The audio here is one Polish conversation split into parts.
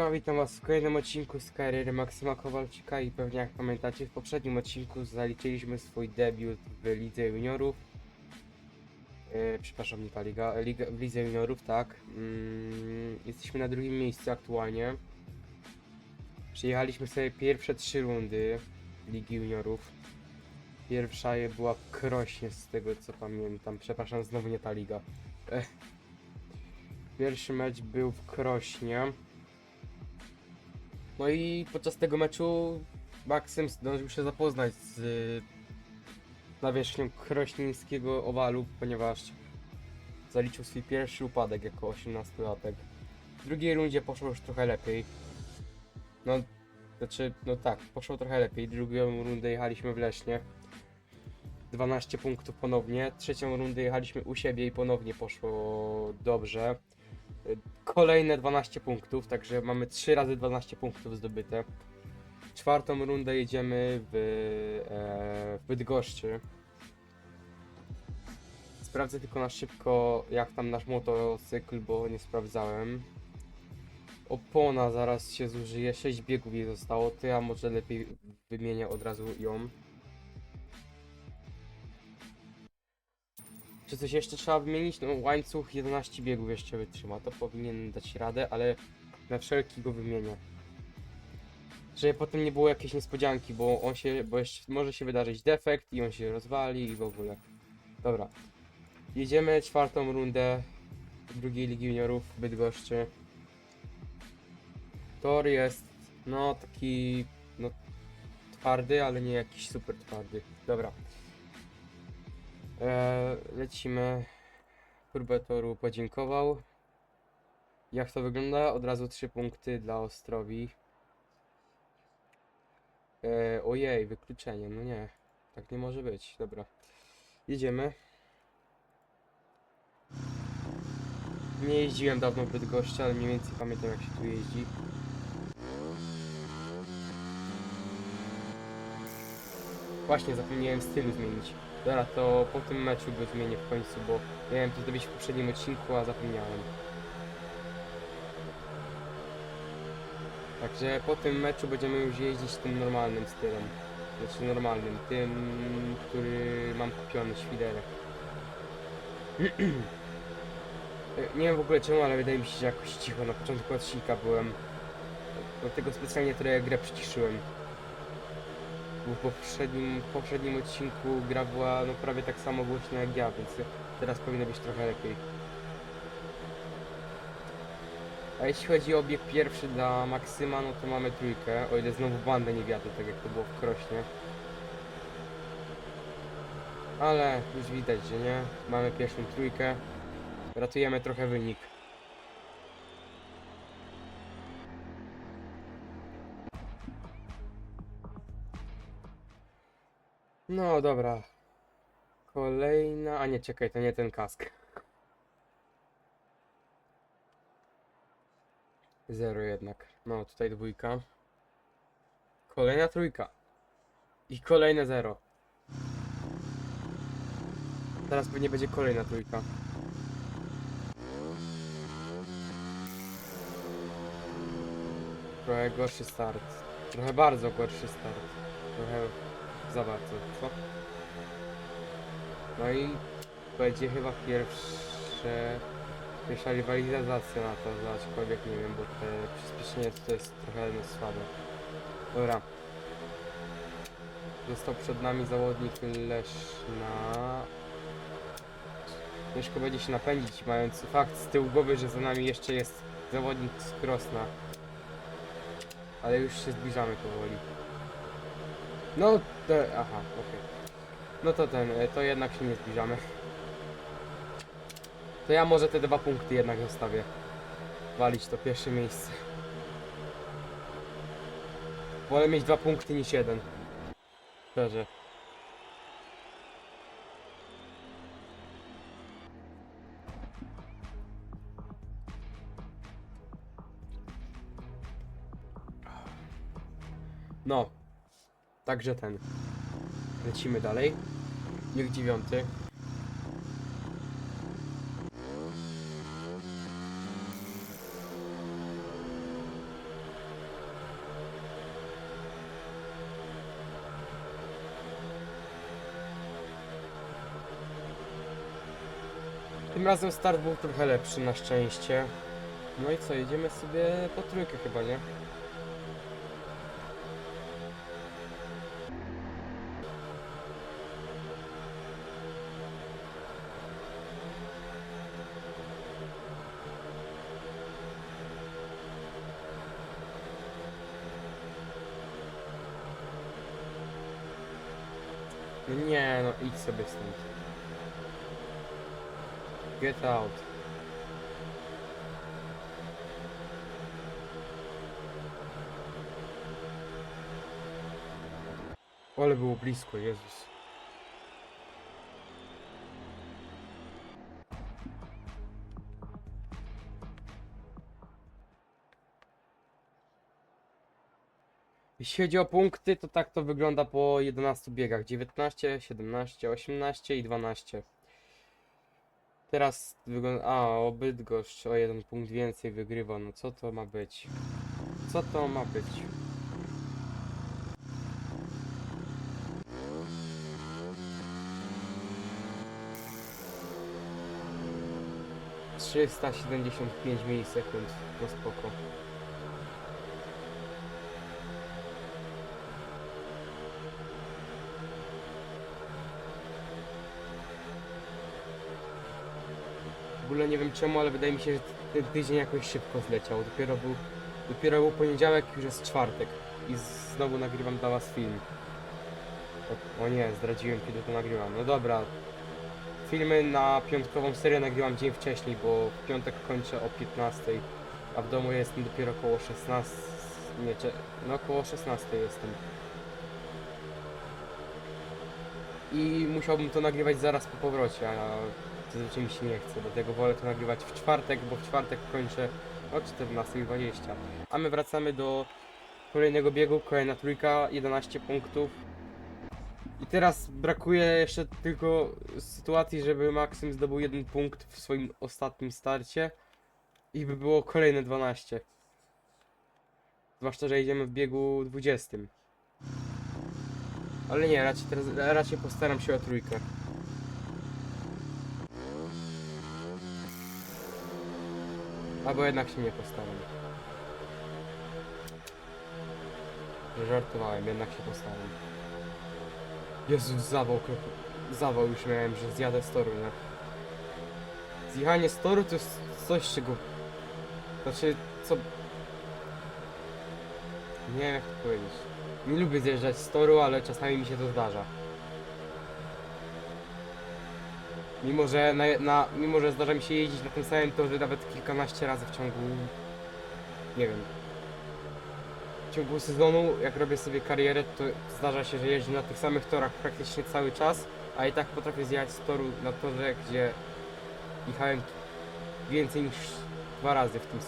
Siema, witam was w kolejnym odcinku z kariery Maksyma Kowalczyka i pewnie jak pamiętacie w poprzednim odcinku zaliczyliśmy swój debiut w Lidze Juniorów. E, przepraszam, nie ta liga, liga, w Lidze Juniorów, tak. Mm, jesteśmy na drugim miejscu aktualnie. Przyjechaliśmy sobie pierwsze trzy rundy Ligi Juniorów. Pierwsza je była Krośnie z tego co pamiętam, przepraszam, znowu nie ta liga. E, Pierwszy mecz był w Krośnie. No i podczas tego meczu Maksym zdążył się zapoznać z y, nawierzchnią krośnieńskiego owalu, ponieważ zaliczył swój pierwszy upadek jako 18-latek. W drugiej rundzie poszło już trochę lepiej. No, znaczy, no tak, poszło trochę lepiej. Drugą rundę jechaliśmy w Lesznie. 12 punktów ponownie. Trzecią rundę jechaliśmy u siebie i ponownie poszło dobrze. Kolejne 12 punktów, także mamy 3 razy 12 punktów zdobyte. Czwartą rundę jedziemy w, e, w Bydgoszczy. Sprawdzę tylko na szybko, jak tam nasz motocykl, bo nie sprawdzałem. Opona zaraz się zużyje, 6 biegów jej zostało, to ja może lepiej wymienię od razu ją. Czy coś jeszcze trzeba wymienić? No łańcuch 11 biegów jeszcze wytrzyma, to powinien dać radę, ale na wszelki go wymienię. Żeby potem nie było jakiejś niespodzianki, bo on się, bo jeszcze może się wydarzyć defekt i on się rozwali i w ogóle. Dobra. Jedziemy czwartą rundę drugiej Ligi Juniorów w Bydgoszczy. Tor jest, no taki, no twardy, ale nie jakiś super twardy. Dobra. E, lecimy. Próbę toru podziękował. Jak to wygląda? Od razu trzy punkty dla Ostrowi. E, ojej, wykluczenie. No nie. Tak nie może być. Dobra. Jedziemy. Nie jeździłem dawno w Bydgoszczy, ale mniej więcej pamiętam jak się tu jeździ. Właśnie zapomniałem stylu zmienić. Dobra, to po tym meczu go zmienię w końcu, bo miałem to zrobić w poprzednim odcinku, a zapomniałem. Także po tym meczu będziemy już jeździć tym normalnym stylem. Znaczy normalnym, tym, który mam kupiony, świderek. Nie wiem w ogóle czemu, ale wydaje mi się, że jakoś cicho na początku odcinka byłem. Dlatego specjalnie trochę grę przyciszyłem. W poprzednim, poprzednim odcinku gra była no, prawie tak samo głośna jak ja, więc teraz powinno być trochę lepiej. A jeśli chodzi o bieg pierwszy dla Maksyma, no to mamy trójkę, o ile znowu bandę nie wiadę, tak jak to było w Krośnie. Ale już widać, że nie. Mamy pierwszą trójkę. Ratujemy trochę wynik. No dobra. Kolejna. A nie, czekaj, to nie ten kask. Zero jednak. No, tutaj dwójka. Kolejna trójka. I kolejne zero. Teraz pewnie będzie kolejna trójka. Trochę gorszy start. Trochę bardzo gorszy start. Trochę za bardzo, co? No i będzie chyba pierwsze, pierwsza rywalizacja na to, aczkolwiek nie wiem, bo te przyspieszenie to jest trochę no, słabe. Dobra. Został przed nami zawodnik Leszna. Ciężko będzie się napędzić, mając fakt z tyłu głowy, że za nami jeszcze jest zawodnik z Krosna. Ale już się zbliżamy powoli. No, te, aha, okej. No to ten, e, to jednak się nie zbliżamy. To ja może te dwa punkty jednak zostawię. Walić to pierwsze miejsce. Wolę mieć dwa punkty niż jeden. Szczerze. No. Także ten. Lecimy dalej. Niech dziewiąty. Tym razem start był trochę lepszy na szczęście. No i co, jedziemy sobie po trójkę chyba, nie? No idź sobie stąd. Get out. Ale było blisko, Jezus. Jeśli chodzi o punkty, to tak to wygląda po 11 biegach. 19, 17, 18 i 12. Teraz wygląda... A, o Bydgoszcz o jeden punkt więcej wygrywa. No co to ma być? Co to ma być? Trzysta siedemdziesiąt pięć milisekund. No spoko. Ogóle nie wiem czemu, ale wydaje mi się, że ten tydzień jakoś szybko zleciał. Dopiero był, dopiero był poniedziałek, już jest czwartek. I znowu nagrywam dla was film. O, o nie, zdradziłem kiedy to nagrywam. No dobra. Filmy na piątkową serię nagrywam dzień wcześniej, bo w piątek kończę o 15, a w domu jestem dopiero około 16. Nie, no około 16 jestem. I musiałbym to nagrywać zaraz po powrocie, a mi się nie chce, dlatego wolę to nagrywać w czwartek, bo w czwartek kończę o 14.20. A my wracamy do kolejnego biegu, kolejna trójka, 11 punktów. I teraz brakuje jeszcze tylko sytuacji, żeby Maksym zdobył jeden punkt w swoim ostatnim starcie i by było kolejne 12. Zwłaszcza, że idziemy w biegu 20. Ale nie, raczej, teraz, raczej postaram się o trójkę. Albo jednak się nie postaram. Żartowałem, jednak się postaram. Jezus, zawał, zawał już miałem, że zjadę z toru, nie? Zjechanie z toru to jest coś, czego... Znaczy, co... Nie wiem jak to powiedzieć. Nie lubię zjeżdżać z toru, ale czasami mi się to zdarza. Mimo, że na, na, mimo, że zdarza mi się jeździć na tym samym torze nawet kilkanaście razy w ciągu... Nie wiem. W ciągu sezonu, jak robię sobie karierę, to zdarza się, że jeżdżę na tych samych torach praktycznie cały czas, a i tak potrafię zjechać z toru na torze, gdzie jechałem więcej niż dwa razy w tym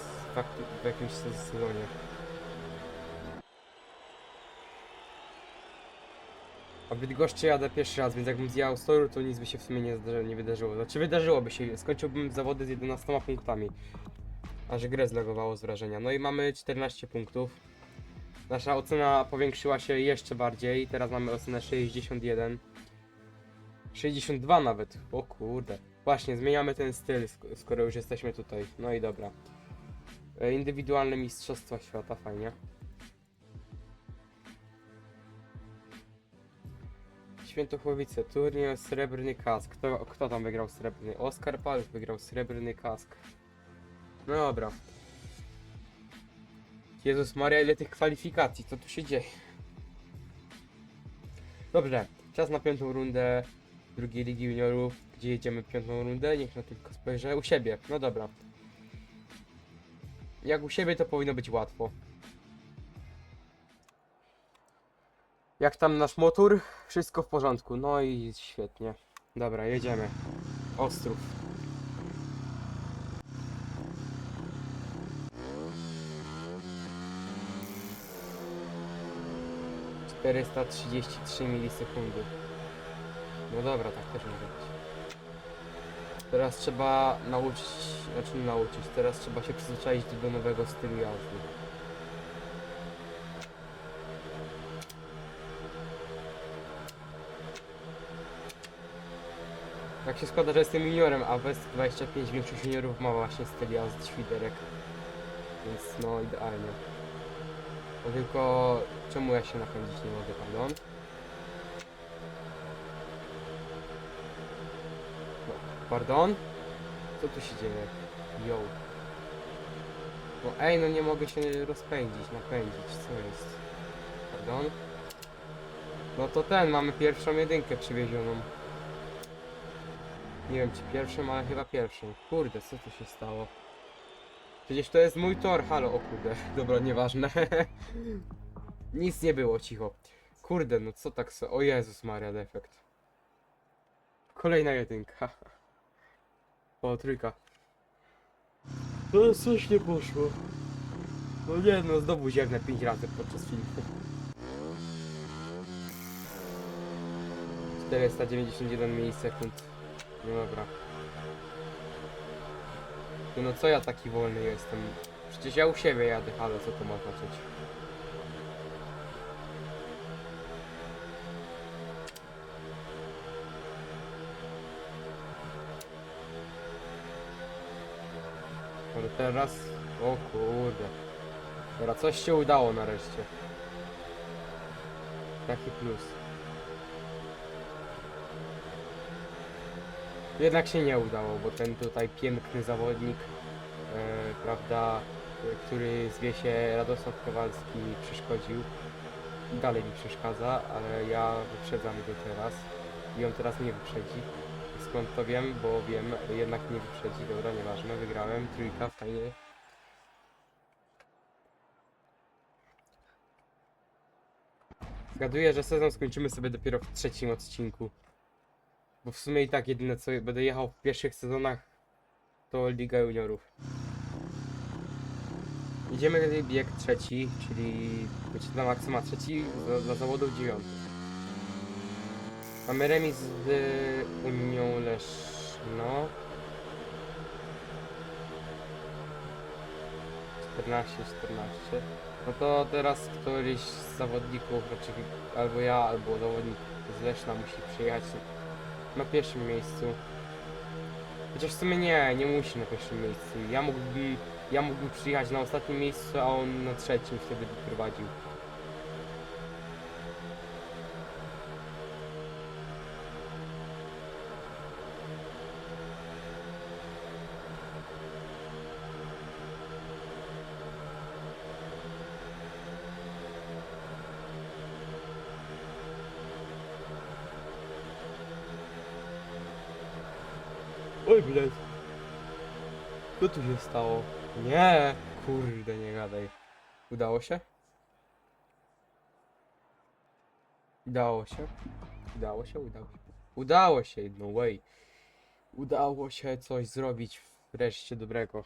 w jakimś se- sezonie. A w Bydgoszczy jadę pierwszy raz, więc jakbym zjechał z toru, to nic by się w sumie nie, zdarzy, nie wydarzyło. Znaczy wydarzyłoby się, skończyłbym zawody z 11 punktami. Aż grę zlegowało z wrażenia. No i mamy 14 punktów. Nasza ocena powiększyła się jeszcze bardziej. Teraz mamy ocenę 61. 62 nawet. O kurde. Właśnie, zmieniamy ten styl, sk- skoro już jesteśmy tutaj. No i dobra. E, Indywidualne Mistrzostwa Świata, fajnie. Świętochłowice, turniej srebrny kask. Kto, kto tam wygrał srebrny? Oskar Paluch wygrał srebrny kask. No dobra. Jezus Maria, ile tych kwalifikacji, co tu się dzieje? Dobrze, czas na piątą rundę drugiej Ligi Juniorów. Gdzie jedziemy piątą rundę? Niech na tylko spojrzę. U siebie, no dobra. Jak u siebie to powinno być łatwo. Jak tam nasz motor? Wszystko w porządku. No i świetnie. Dobra, jedziemy. Ostrów. Czterysta trzydzieści trzy milisekundy. No dobra, tak też może być. Teraz trzeba nauczyć, znaczy nauczyć, teraz trzeba się przyzwyczaić do nowego stylu jazdy. Tak się składa, że jestem juniorem, a West 25 większość juniorów ma właśnie styl jazdy świderek. Więc no idealnie. No tylko czemu ja się napędzić nie mogę, pardon? No, pardon? Co tu się dzieje? Yo. No ej, no nie mogę się rozpędzić, napędzić, co jest? Pardon? No to ten, mamy pierwszą jedynkę przywiezioną. Nie wiem czy pierwszą, ale chyba pierwszą. Kurde, co tu się stało? Przecież to jest mój tor, halo, o kurde. Dobra, nieważne. Nic nie było, cicho. Kurde, no co tak so... O Jezus Maria, defekt. Kolejna jedynka. O, trójka. No coś nie poszło. No nie no, znowu ziewnę 5 razy podczas filmu. 491 milisekund. No dobra. No, no co ja taki wolny jestem? Przecież ja u siebie jadę, halo, co to ma znaczyć? Ale teraz... O kurde. Dobra, coś się udało nareszcie. Taki plus. Jednak się nie udało, bo ten tutaj piękny zawodnik, e, prawda, który zwie się Radosław Kowalski przeszkodził dalej mi przeszkadza, ale ja wyprzedzam go teraz i on teraz mnie wyprzedzi. Skąd to wiem? Bo wiem, jednak nie wyprzedzi, dobra, nieważne, wygrałem, trójka, fajnie. Zgaduję, że sezon skończymy sobie dopiero w trzecim odcinku. Bo w sumie i tak jedyne co będę jechał w pierwszych sezonach to Liga Juniorów. Idziemy bieg trzeci, czyli będzie na maksyma trzeci dla, dla zawodów dziewiąty. Mamy remis z Unią Leszno. 14, 14. No to teraz któryś z zawodników, znaczy albo ja, albo zawodnik z Leszna musi przyjechać na pierwszym miejscu. Chociaż w sumie nie, nie musi na pierwszym miejscu. Ja mógłbym, ja mógłbym przyjechać na ostatnim miejscu, a on na trzecim wtedy by prowadził. Co tu się stało? Nie, kurde, nie gadaj. Udało się? Udało się? Udało się, udało się. Udało się, no way. Udało się coś zrobić wreszcie dobrego.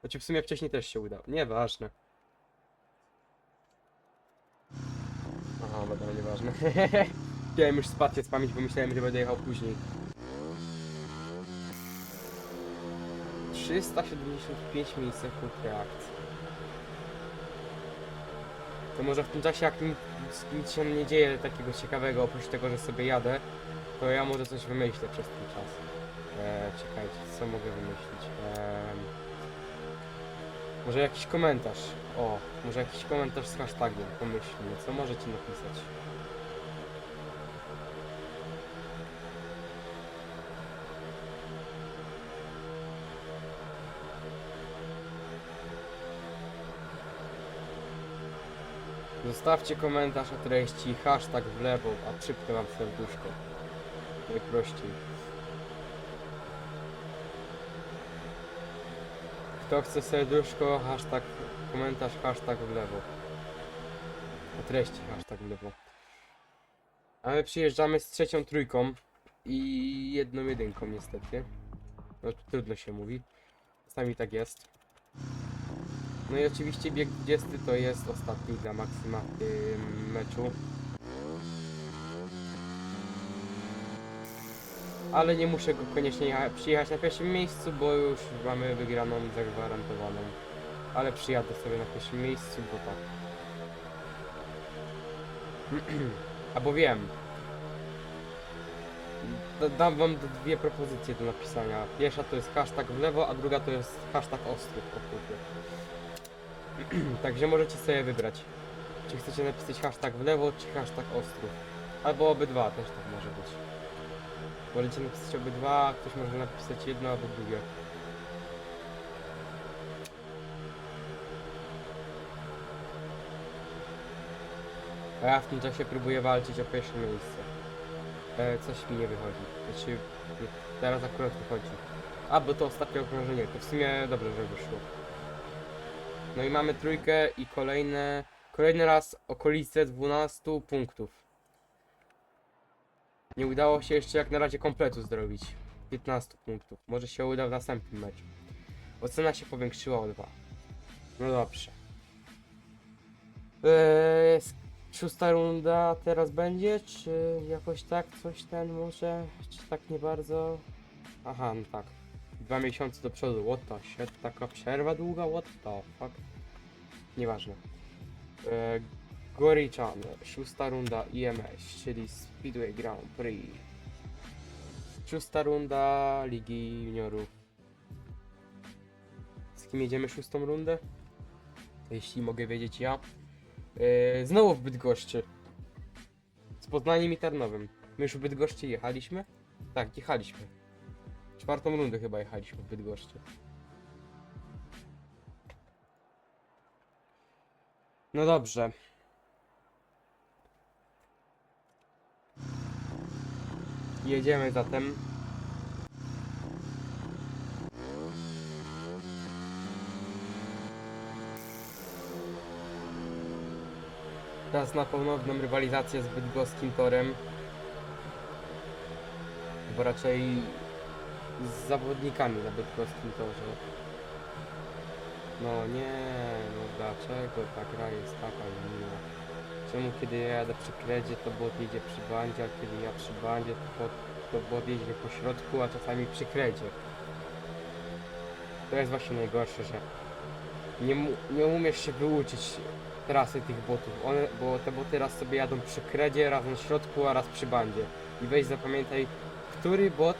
Znaczy w sumie wcześniej też się udało. Nieważne. Aha, dobra, nieważne. Chciałem już spację spamić, bo myślałem, że będę jechał później. 375 milisekund reakcji. To może w tym czasie, jak nic, nic się nie dzieje takiego ciekawego, oprócz tego, że sobie jadę, to ja może coś wymyślę przez ten czas. Eee, czekajcie, co mogę wymyślić? Eee, może jakiś komentarz. O, może jakiś komentarz z hashtagiem, pomyślmy, co możecie napisać. Zostawcie komentarz o treści hashtag w lewo, a przypnę wam serduszko. Najprościej. Kto chce serduszko, hashtag, komentarz, hashtag w lewo. A treści hashtag w lewo. A my przyjeżdżamy z trzecią trójką i jedną jedynką niestety. No trudno się mówi. Czasami tak jest. No i oczywiście bieg 20 to jest ostatni dla Maksyma w tym meczu. Ale nie muszę go koniecznie jecha- przyjechać na pierwszym miejscu, bo już mamy wygraną zagwarantowaną. Ale przyjadę sobie na pierwszym miejscu, bo tak. Albo wiem. da- dam wam dwie propozycje do napisania. Pierwsza to jest hashtag w lewo, a druga to jest hashtag ostry. O kurde. Także możecie sobie wybrać. Czy chcecie napisać hashtag w lewo, czy hashtag ostry. Albo obydwa też tak może być. Możecie napisać obydwa, ktoś może napisać jedno albo drugie. A ja w tym czasie próbuję walczyć o pierwsze miejsce. E, coś mi nie wychodzi. Znaczy, teraz akurat wychodzi. A, bo to ostatnie okrążenie, to w sumie dobrze, że wyszło. No i mamy trójkę i kolejne, kolejny raz okolice 12 punktów. Nie udało się jeszcze jak na razie kompletu zrobić. 15 punktów. Może się uda w następnym meczu. Ocena się powiększyła o 2. No dobrze. Eee, szósta runda teraz będzie, czy jakoś tak coś ten może, czy tak nie bardzo? Aha, no tak. Dwa miesiące do przodu, what the shit, taka przerwa długa, what the fuck. Nieważne. Eee, Gorichan, szósta runda IMS, czyli Speedway Grand Prix. Szósta runda Ligi Juniorów. Z kim jedziemy szóstą rundę? Jeśli mogę wiedzieć ja. Yy, znowu w Bydgoszczy. Z Poznaniem i Tarnowem. My już w Bydgoszczy jechaliśmy? Tak, jechaliśmy. Czwartą rundę chyba jechaliśmy w Bydgoszczy. No dobrze. Jedziemy zatem. Teraz na ponowną rywalizację z bydgoskim torem. Bo raczej z zawodnikami na bydgoskim torze. No nie, no dlaczego ta gra jest taka miła? Czemu kiedy ja jadę przy kredzie to bot jedzie przy bandzie, a kiedy ja przy bandzie to, bot, to bot jedzie po środku, a czasami przy kredzie? To jest właśnie najgorsze, że nie, nie umiesz się wyuczyć trasy tych botów, one, bo te boty raz sobie jadą przy kredzie, raz na środku, a raz przy bandzie. I weź zapamiętaj, który bot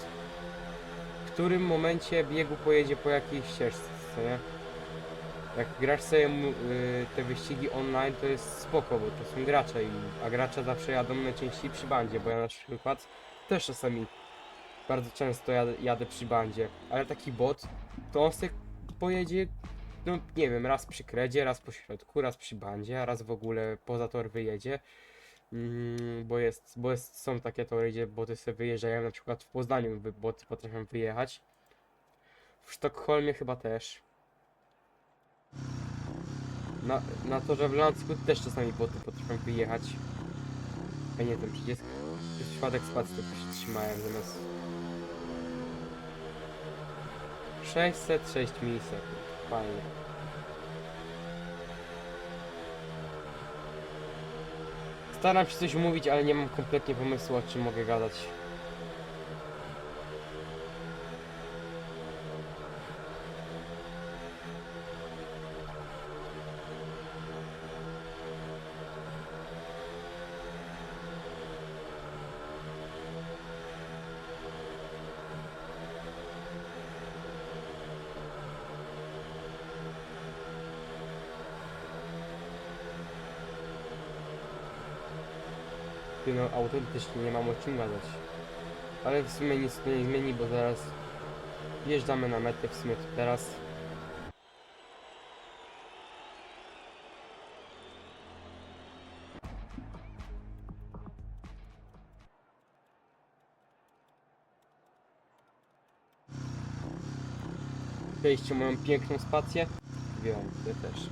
którym momencie biegu pojedzie po jakiej ścieżce, nie? Jak grasz sobie y, te wyścigi online, to jest spoko, bo to są gracze, i, a gracze zawsze jadą najczęściej przy bandzie, bo ja na przykład też czasami bardzo często jadę, jadę przy bandzie, ale taki bot, to on sobie pojedzie no nie wiem, raz przy kredzie, raz po środku, raz przy bandzie, a raz w ogóle poza tor wyjedzie. Mm, bo jest, bo jest, są takie tory, gdzie boty sobie wyjeżdżają, na przykład w Poznaniu wy- boty potrafią wyjechać. W Sztokholmie chyba też. Na, na torze w Landsku też czasami boty potrafią wyjechać. Ja nie wiem, jest przez przypadek spacji to się trzymałem zamiast 606 milisekund. Fajnie. Staram się coś mówić, ale nie mam kompletnie pomysłu, o czym mogę gadać. No autentycznie nie mam o czym gadać. Ale w sumie nic to nie zmieni, bo zaraz wjeżdżamy na metę w sumie teraz. Widzieliście moją piękną spację? Wiem, ty też.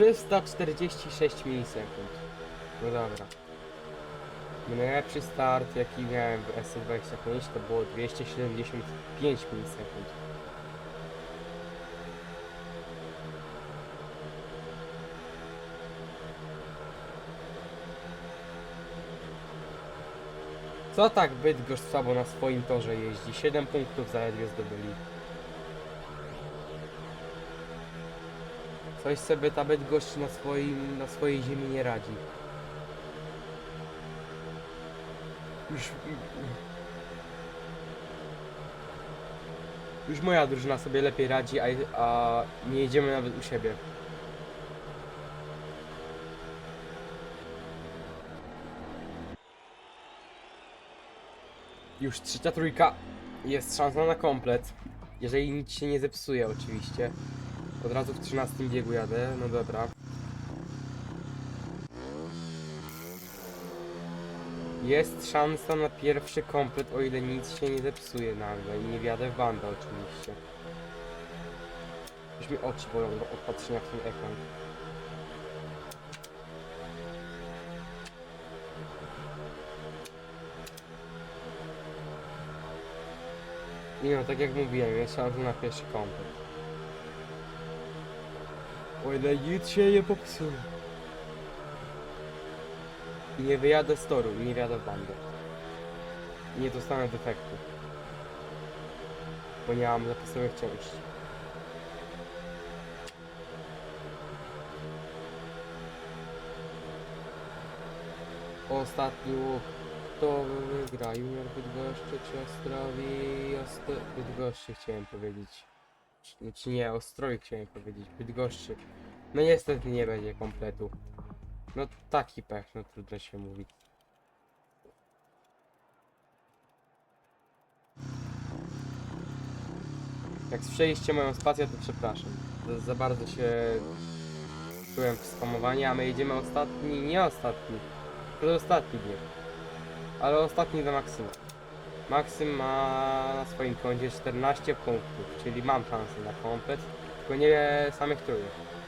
Trzysta czterdzieści sześć milisekund. No dobra. Najlepszy start jaki miałem w S25 to było 275 milisekund. Co tak Bydgoszcz słabo na swoim torze jeździ? 7 punktów zaledwie zdobyli. Coś sobie ta Bydgoszcz na, swoim, na swojej ziemi nie radzi. Już... Już moja drużyna sobie lepiej radzi, a, a nie jedziemy nawet u siebie. Już trzecia trójka. Jest szansa na komplet. Jeżeli nic się nie zepsuje oczywiście. Od razu w 13 biegu jadę, no dobra. Jest szansa na pierwszy komplet, o ile nic się nie zepsuje nagle i nie wjadę w bandę oczywiście. Już mi oczy bolą od patrzenia w ten ekran. I no, tak jak mówiłem, jest szansa na pierwszy komplet. Ile nic się nie popsuje. Nie wyjadę z toru, nie wjadę w bandę. Nie dostanę defektu. Bo nie mam zapisowych części. Ostatni łuk. Kto wygra? Junior Bydgoszczy czy Ostrowi? Osto... Bydgoszczy chciałem powiedzieć. Czy nie, Ostrowi chciałem powiedzieć. Bydgoszczy. No niestety nie będzie kompletu. No taki pech, no trudno się mówi. Jak słyszeliście moją spację, to przepraszam. Za, za bardzo się czułem w spamowanie, a my jedziemy ostatni, nie ostatni, przedostatni bieg. Ale ostatni do Maksyma. Maksym ma na swoim koncie 14 punktów, czyli mam szansę na komplet, tylko nie samych trójek.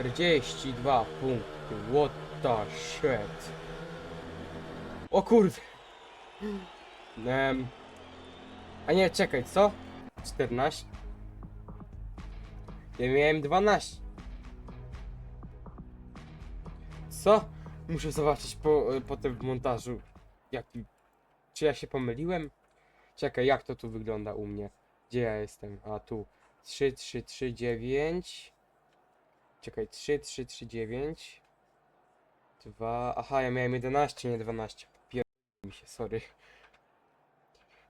Czterdzieści dwa punkty. What the shit. O kurde. Em. A nie, czekaj, co? 14? Ja miałem 12. Co? Muszę zobaczyć po, potem w montażu. Jaki. Czy ja się pomyliłem? Czekaj, jak to tu wygląda u mnie? Gdzie ja jestem? A tu. 3, 3, 3, 9. Czekaj, 3, 3, 3, 9. 2. Aha, ja miałem 11, nie 12. Pier... mi się, sorry.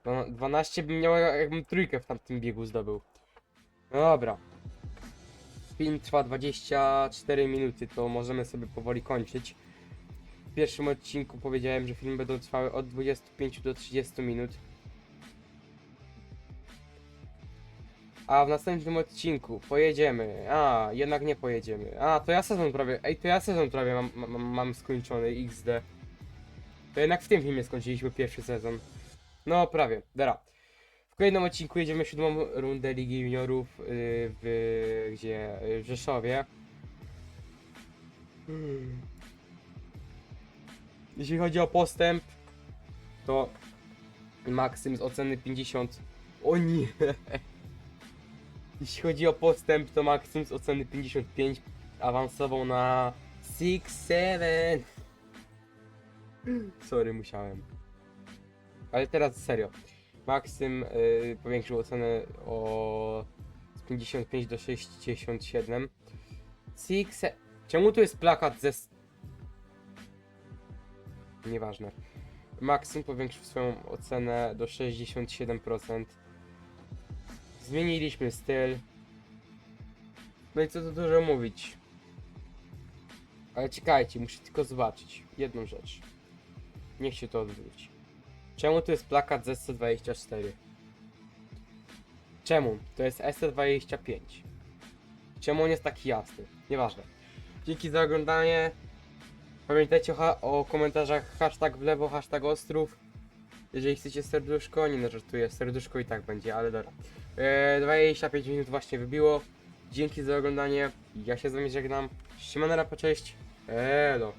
No, 12 bym miał, jakbym trójkę w tamtym biegu zdobył. No dobra. Film trwa 24 minuty, to możemy sobie powoli kończyć. W pierwszym odcinku powiedziałem, że filmy będą trwały od 25 do 30 minut. A w następnym odcinku pojedziemy. A, jednak nie pojedziemy. A, to ja sezon prawie. Ej, to ja sezon prawie mam, mam, mam skończony XD. To jednak w tym filmie skończyliśmy pierwszy sezon. No, prawie. Dobra. W kolejnym odcinku jedziemy siódmą rundę Ligi Juniorów yy, w, gdzie, yy, w Rzeszowie. Hmm. Jeśli chodzi o postęp, to Maksym z oceny 50. O nie! Jeśli chodzi o postęp, to Maksym z oceny 55 awansował na 6-7. Sorry, musiałem. Ale teraz serio. Maksym y, powiększył ocenę o z 55 do 67. Six... Czemu tu jest plakat ze... Nieważne. Maksym powiększył swoją ocenę do 67%. Zmieniliśmy styl. No i co tu dużo mówić. Ale czekajcie, muszę tylko zobaczyć jedną rzecz. Niech się to odwróci. Czemu to jest plakat z SC24? Czemu? To jest SC25. Czemu on jest taki jasny? Nieważne. Dzięki za oglądanie. Pamiętajcie o, o komentarzach hashtag w lewo, hashtag ostrów. Jeżeli chcecie serduszko, nie no żartuję, serduszko i tak będzie, ale dobra. E, 25 minut właśnie wybiło. Dzięki za oglądanie. Ja się z wami żegnam. Siemano, rapa, cześć. Elo.